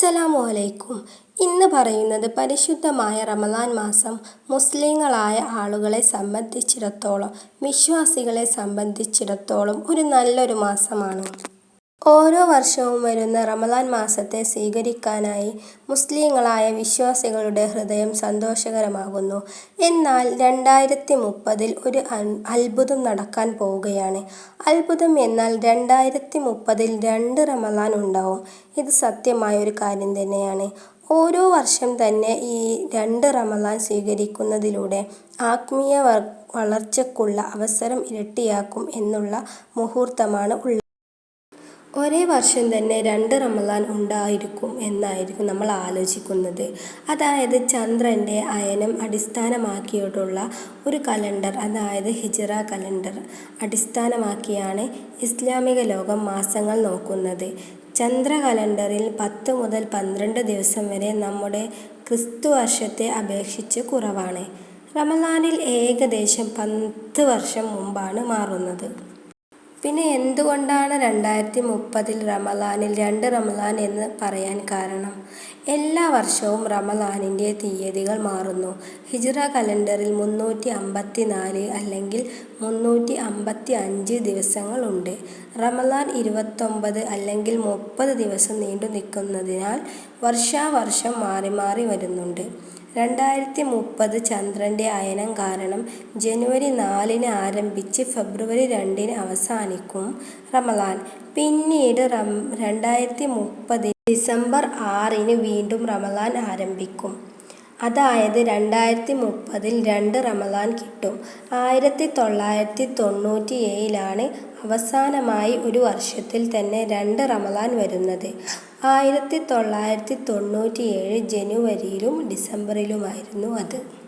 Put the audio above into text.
അസ്സലാമു അലൈക്കും. ഇന്ന് പറയുന്നത് പരിശുദ്ധമായ റമദാൻ മാസം മുസ്ലിങ്ങളായ ആളുകളെ സംബന്ധിച്ചിടത്തോളം വിശ്വാസികളെ സംബന്ധിച്ചിടത്തോളം ഒരു നല്ലൊരു മാസമാണ്. ഓരോ വർഷവും വരുന്ന റമദാൻ മാസത്തെ സ്വീകരിക്കാനായി മുസ്ലിങ്ങളായ വിശ്വാസികളുടെ ഹൃദയം സന്തോഷകരമാകുന്നു. എന്നാൽ രണ്ടായിരത്തി മുപ്പതിൽ ഒരു അത്ഭുതം നടക്കാൻ പോവുകയാണ്. അത്ഭുതം എന്നാൽ രണ്ടായിരത്തി മുപ്പതിൽ രണ്ട് റമദാൻ ഉണ്ടാവും. ഇത് സത്യമായ ഒരു കാര്യം തന്നെയാണ്. ഓരോ വർഷം തന്നെ ഈ രണ്ട് റമദാൻ സ്വീകരിക്കുന്നതിലൂടെ ആത്മീയ വളർച്ചയ്ക്കുള്ള അവസരം ഇരട്ടിയാക്കും എന്നുള്ള മുഹൂർത്തമാണ് ഉള്ളത്. ഒരേ വർഷം തന്നെ രണ്ട് റമലാൻ ഉണ്ടായിരിക്കും എന്നായിരിക്കും നമ്മൾ ആലോചിക്കുന്നത്. അതായത് ചന്ദ്രന്റെ അയനം അടിസ്ഥാനമാക്കിയിട്ടുള്ള ഒരു കലണ്ടർ അതായത് ഹിജറ കലണ്ടർ അടിസ്ഥാനമാക്കിയാണ് ഇസ്ലാമിക ലോകം മാസങ്ങൾ നോക്കുന്നത്. ചന്ദ്ര കലണ്ടറിൽ പത്ത് മുതൽ പന്ത്രണ്ട് ദിവസം വരെ നമ്മുടെ ക്രിസ്തു വർഷത്തെ അപേക്ഷിച്ച് കുറവാണ്. റമലാനിൽ ഏകദേശം പത്ത് വർഷം മുമ്പാണ് മാറുന്നത്. പിന്നെ എന്തുകൊണ്ടാണ് രണ്ടായിരത്തി മുപ്പതിൽ റമലാനിൽ രണ്ട് റമലാൻ എന്ന് പറയാൻ കാരണം? എല്ലാ വർഷവും റമലാനിന്റെ തീയതികൾ മാറുന്നു. ഹിജ്റ കലണ്ടറിൽ മുന്നൂറ്റി അമ്പത്തി നാല് അല്ലെങ്കിൽ മുന്നൂറ്റി അമ്പത്തി അഞ്ച് ദിവസങ്ങളുണ്ട് റമലാൻ ഇരുപത്തൊമ്പത് അല്ലെങ്കിൽ മുപ്പത് ദിവസം നീണ്ടു നിൽക്കുന്നതിനാൽ വർഷാവർഷം മാറി മാറി വരുന്നുണ്ട്. രണ്ടായിരത്തി മുപ്പത് ചന്ദ്രന്റെ അയനം കാരണം ജനുവരി നാലിന് ആരംഭിച്ച് ഫെബ്രുവരി രണ്ടിന് അവസാനിക്കും റമദാൻ. പിന്നീട് റം രണ്ടായിരത്തി മുപ്പത് ഡിസംബർ ആറിന് വീണ്ടും റമദാൻ ആരംഭിക്കും. അതായത് രണ്ടായിരത്തി മുപ്പതിൽ രണ്ട് റമദാൻ കിട്ടും. ആയിരത്തി തൊള്ളായിരത്തി തൊണ്ണൂറ്റി ഏഴിലാണ് അവസാനമായി ഒരു വർഷത്തിൽ തന്നെ രണ്ട് റമദാൻ വരുന്നത്. ആയിരത്തി തൊള്ളായിരത്തി തൊണ്ണൂറ്റിയേഴ് ജനുവരിയിലും ഡിസംബറിലുമായിരുന്നു അത്.